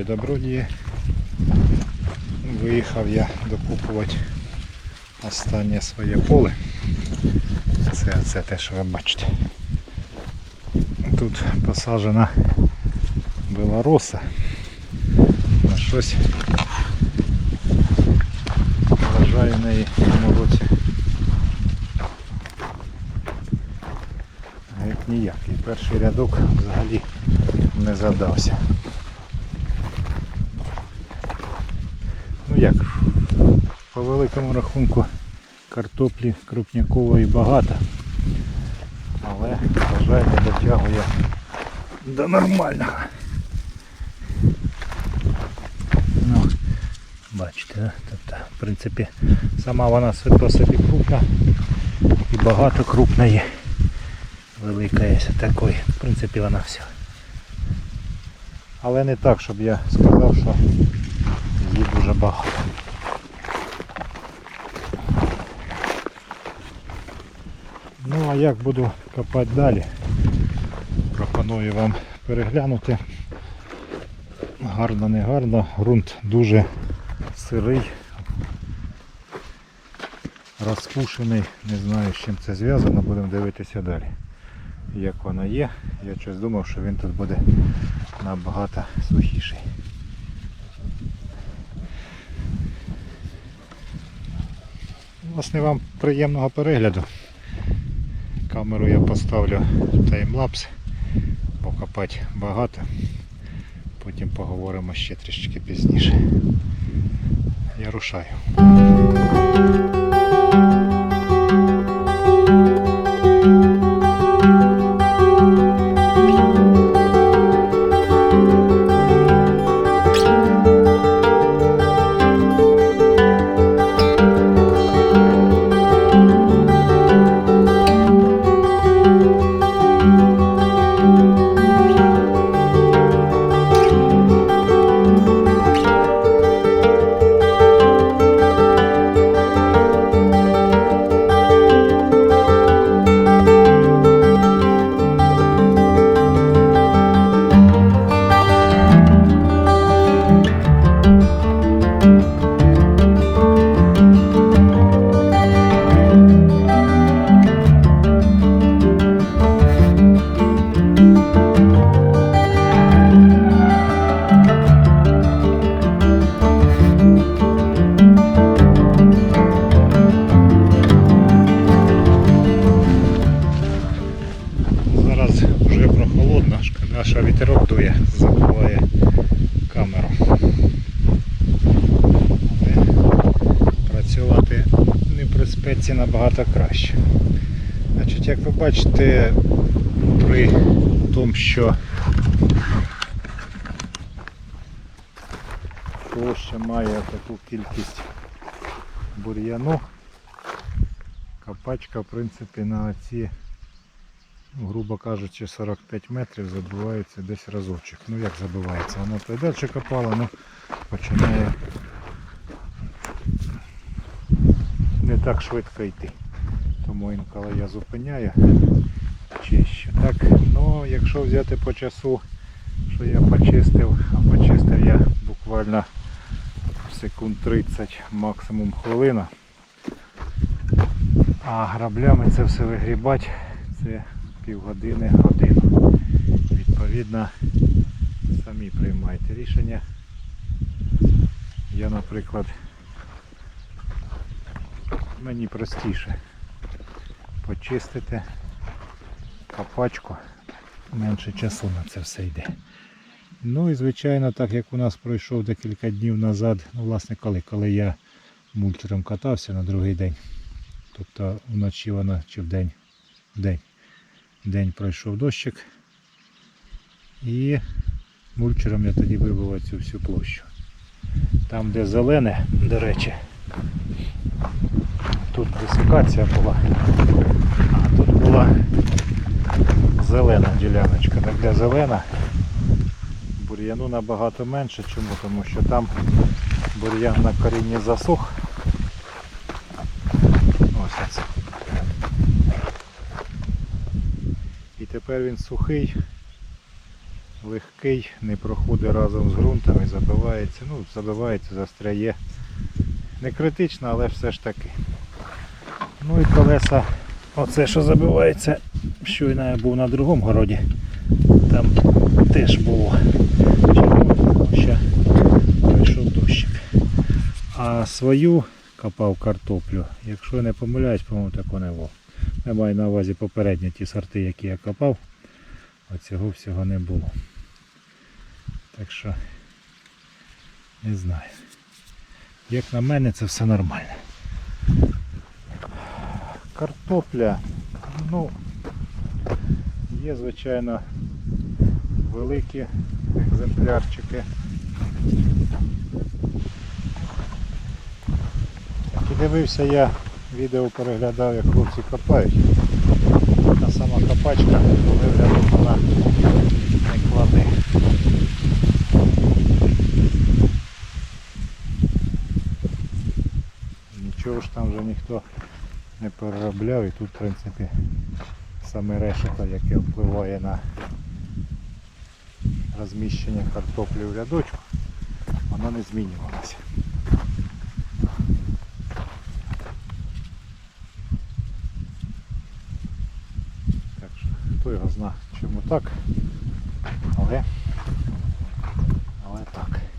бажаю добродії. Виїхав я докупувати останнє своє поле. Це, це те, що ви бачите. Тут посаджена белороса. На щось вважаю неї в році. Геть ніяк. І перший рядок взагалі не задався. Як, по великому рахунку картоплі крупнякової багато, але вважаю не дотягує до нормального. Ну, бачите, тобто, в принципі, сама вона по собі крупна і багато крупної. Велика є такої. В принципі вона вся. Але не так, щоб я сказав, що дуже багато. Ну а як буду копати далі? Пропоную вам переглянути. Гарно, не гарно, ґрунт дуже сирий, розпушений, не знаю з чим це зв'язано, будемо дивитися далі. Як воно є, я щось думав, що він тут буде набагато сухіший. Власне вам приємного перегляду. Камеру я поставлю таймлапс, бо копати багато. Потім поговоримо ще трішки пізніше. Я рушаю. Бачите, при тому, що площа має таку кількість бур'яну, копачка в принципі на ці ну, грубо кажучи, 45 метрів забивається десь разочок. Ну як забивається? Воно то й далі копало, ну починає не так швидко йти. Тому інколи я зупиняю чищу. Так, ну якщо взяти по часу, що я почистив, а почистив я буквально секунд 30, максимум хвилина. А граблями це все вигрібати, це півгодини годину. Відповідно, самі приймайте рішення. Я, наприклад, мені простіше почистити копачку, менше часу на це все йде. Ну і звичайно, так як у нас пройшов декілька днів назад, ну власне коли, коли я мульчером катався на другий день. Тобто вночі вона чи вдень, вдень день пройшов дощик. І мульчером я тоді вибив цю всю площу. Там, де зелене, до речі, тут десикація була, а тут була зелена діляночка. Так де зелена, бур'яну набагато менше. Чому? Тому що там бур'ян на корінні засох. Ось оце. І тепер він сухий легкий, не проходить разом з ґрунтом і забивається. Ну, забивається, застряє. Не критично, але все ж таки. Ну і колеса, оце що забивається, щойно я був на другому городі. Там теж було. Що прийшов дощик. А свою копав картоплю, якщо я не помиляюсь, по-моєму, такого не було. Я маю на увазі попередні ті сорти, які я копав. Оцього всього не було. Так що не знаю. Як на мене, це все нормально. Картопля, ну, є, звичайно, великі екземплярчики. І дивився я, відео переглядав, як хлопці копають. Та сама копачка, вигляду вона не кладе. Нічого ж там вже ніхто не переробляв і тут в принципі саме решето, яке впливає на розміщення картоплі в рядочку, воно не змінювалося. Так що хто його зна, чому так, але, але так.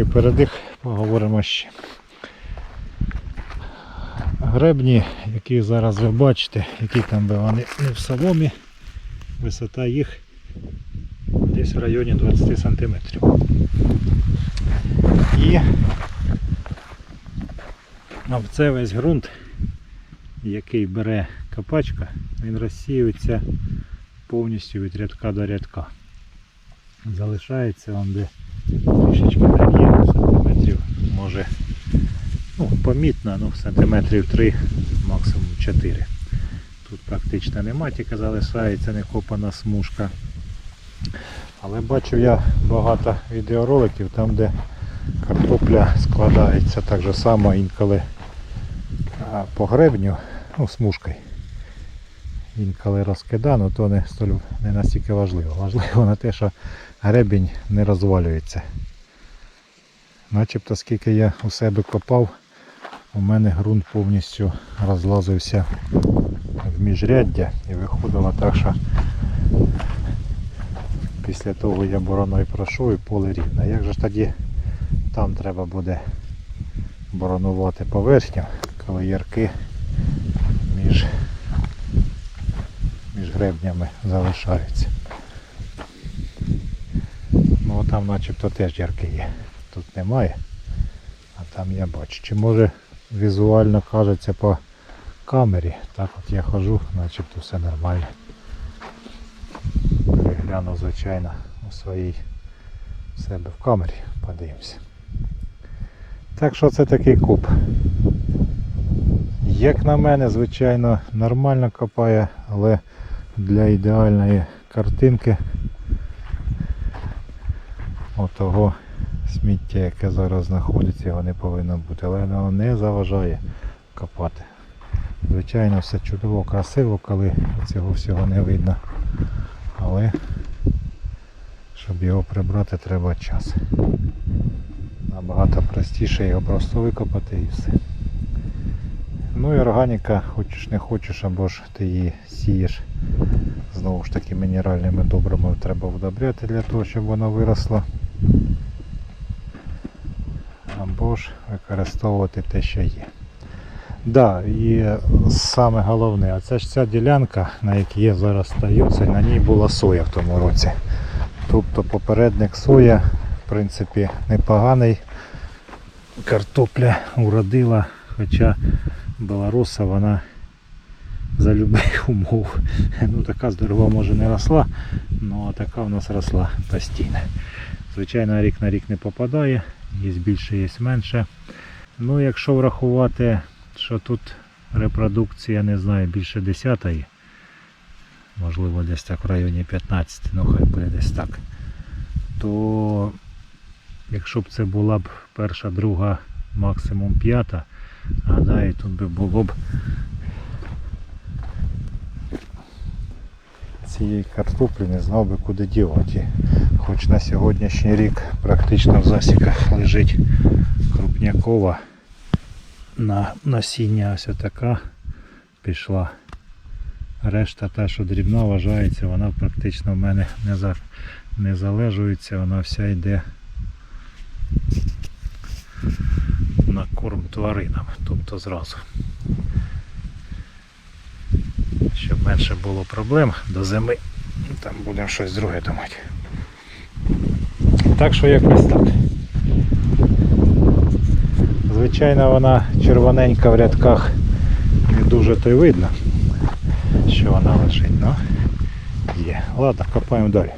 Невеличкий передих, поговоримо ще. Гребні, які зараз ви бачите, які там би вони не в соломі, висота їх десь в районі 20 см. І об це весь ґрунт, який бере копачка, він розсіюється повністю від рядка до рядка. Залишається вам де трішечки там є сантиметрів, може, ну, помітно, ну, сантиметрів 3, максимум 4. Тут практично нема, тільки залишається некопана смужка. Але бачив я багато відеороликів там, де картопля складається так же само інколи по гребню, ну, смужкою. Інколи розкидано, то не, не настільки важливо. Важливо на те, що гребінь не розвалюється. Начебто скільки я у себе копав, у мене ґрунт повністю розлазився в міжряддя і виходило так, що після того я бороною пройшов і поле рівне. Як же ж тоді там треба буде боронувати поверхню, коли ярки між, між гребнями залишаються. Ну там начебто теж ярки є. Тут немає. А там я бачу. Чи може візуально кажеться по камері. Так от я хожу, начебто все нормально. Перегляну, звичайно, у своїй у себе в камері. Подивимося. Так що це такий куб. Як на мене, звичайно, нормально копає, але для ідеальної картинки отого сміття, яке зараз знаходиться, його не повинно бути. Але воно не заважає копати. Звичайно, все чудово, красиво, коли цього всього не видно. Але щоб його прибрати, треба час. Набагато простіше його просто викопати і все. Ну і органіка, хочеш не хочеш, або ж ти її сієш. Знову ж таки мінеральними добрами треба вдобряти для того, щоб вона виросла. Або ж використовувати те, що є. Да, і саме головне, а це ж ця ділянка, на якій я зараз стою, це на ній була соя в тому році. Тобто попередник соя, в принципі, непоганий. Картопля уродила, хоча Белоруса вона за любих умов. Ну така здорова може не росла, ну а така в нас росла постійно. Звичайно, рік на рік не попадає, є більше, є менше. Ну, якщо врахувати, що тут репродукція, не знаю, більше 10 можливо десь так в районі 15, ну хай буде десь так. То якщо б це була б перша, друга, максимум п'ята, гадаю, тут би було б цієї картоплі не знав би куди дівати. Хоч на сьогоднішній рік практично в засіках лежить крупнякова. На насіння ось така пішла. Решта та, що дрібна вважається, вона практично в мене не, за, не залежується, вона вся йде на корм тваринам, тобто зразу. Щоб менше було проблем до зими, там будемо щось друге думати. Так що якось так. Звичайно, вона червоненька в рядках не дуже то й видно, що вона лежить, але є. Ладно, копаємо далі.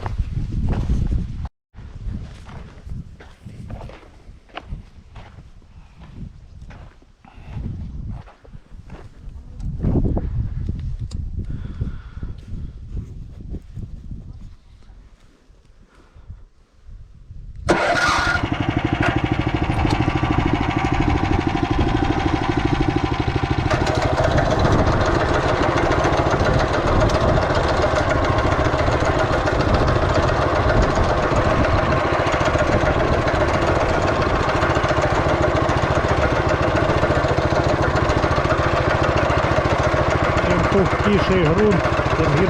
Чим товстіший ґрунт, тим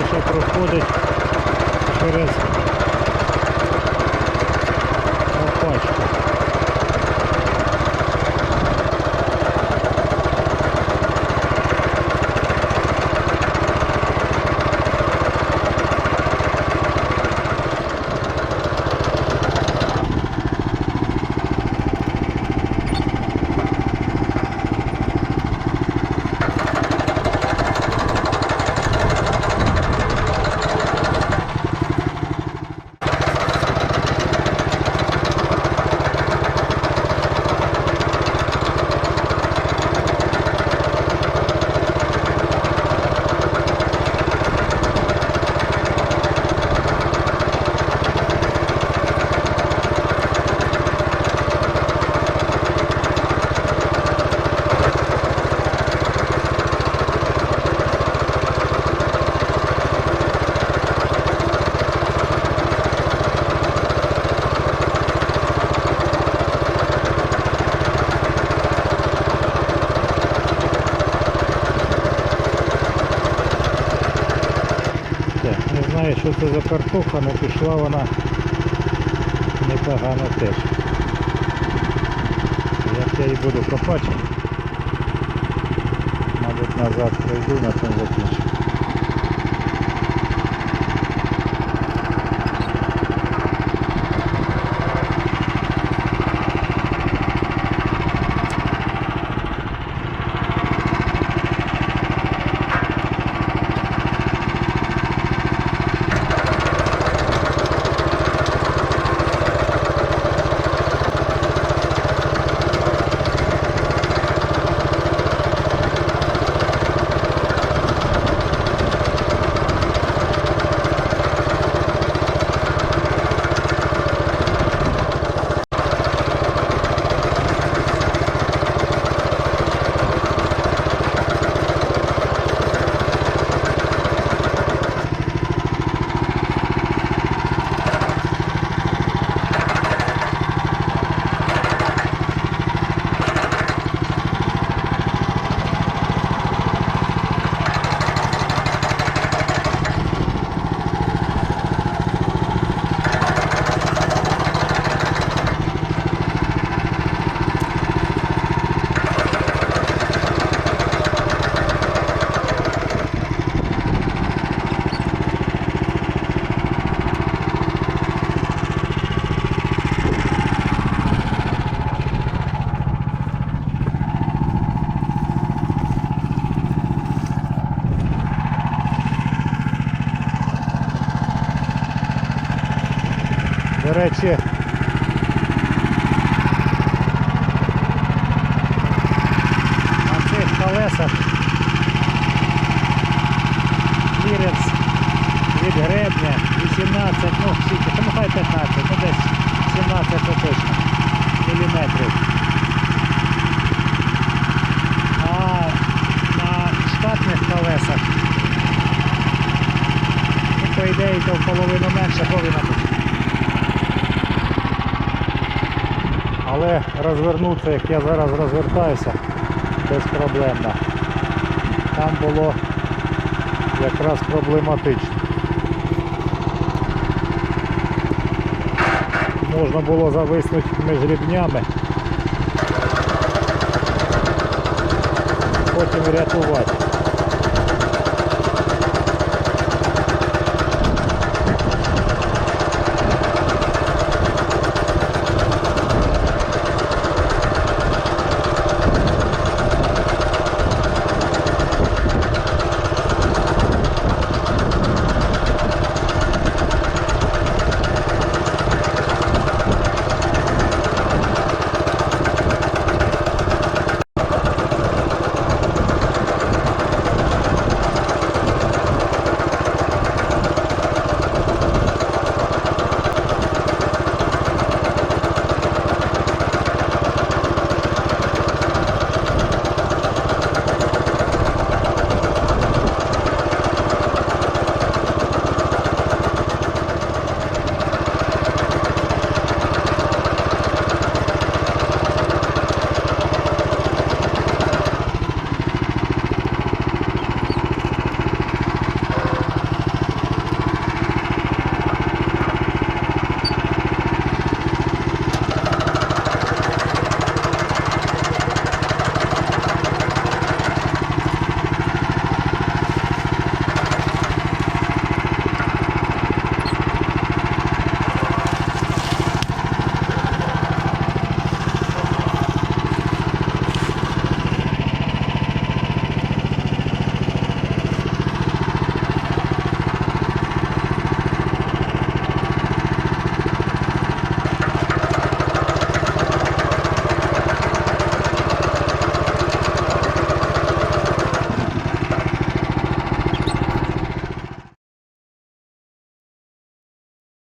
гірше проходить через опачку. Так, не знаю, що за картоха, але пішла вона непогано теж. Як я її буду копати, мабуть назад пройду, на цьому закінчу. Хай 15, ну десь 17 то точно міліметрів. А на штатних колесах, ну, по ідеї, то в половину менше повинна бути. Але розвернутися, як я зараз розвертаюся, безпроблемно. Там було якраз проблематично. Можна було зависнути між рівнями, потім рятувати.